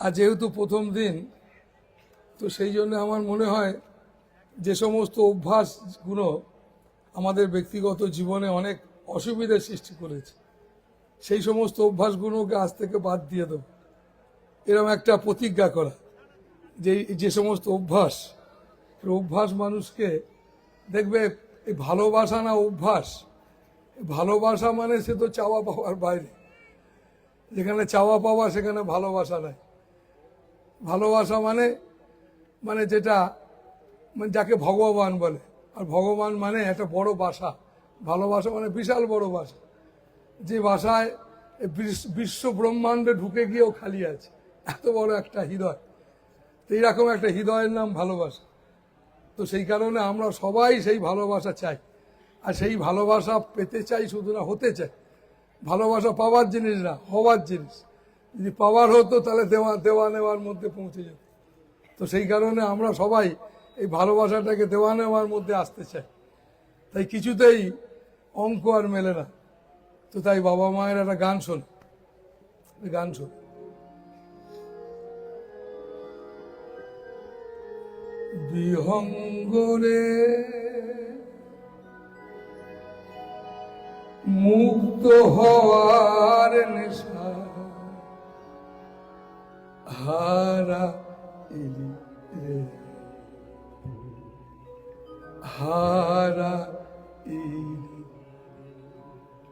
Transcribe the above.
আর যেহেতু প্রথম দিন, তো সেই জন্য আমার মনে হয় যে সমস্ত অভ্যাসগুলো আমাদের ব্যক্তিগত জীবনে অনেক অসুবিধার সৃষ্টি করেছে। সেই সমস্ত অভ্যাসগুলোকে আজ থেকে বাদ দিয়ে দেবো। এরকম একটা প্রতিজ্ঞা করা যে যে সমস্ত অভ্যাস অভ্যাস মানুষকে দেখবে, এই ভালোবাসা না অভ্যাস ভালোবাসা মানে সে তো চাওয়া পাওয়ার বাইরে। যেখানে চাওয়া পাওয়া, সেখানে ভালোবাসা নাই। ভালোবাসা মানে মানে যেটা মানে যাকে ভগবান বলে। আর ভগবান মানে একটা বড় বাসা। ভালোবাসা মানে বিশাল বড় বাসা। যে বাসায় বিশ্ব ব্রহ্মাণ্ডে ঢুকে গিয়েও খালি আছে। এত বড় একটা হৃদয়। তো এইরকম একটা হৃদয়ের নাম ভালোবাসা। তো সেই কারণে আমরা সবাই সেই ভালোবাসা চাই। আর সেই ভালোবাসা পেতে চাই শুধু না, হতে চাই। ভালোবাসা পাওয়ার জিনিস না, হওয়ার জিনিস। যদি পাওয়ার হতো তাহলে দেওয়া দেওয়া নেওয়ার মধ্যে পৌঁছে যেত। তো সেই কারণে আমরা সবাই এই ভালোবাসাটাকে দেওয়া নেওয়ার মধ্যে আসতে চাই। তাই কিছুতেই অঙ্ক আর মেলে না। তো তাই বাবা মায়ের একটা গান শোন। গান শোন। বিহঙ্গরে মুক্ত হওয়ার নেশা হারা ইলি রে হারা ইলি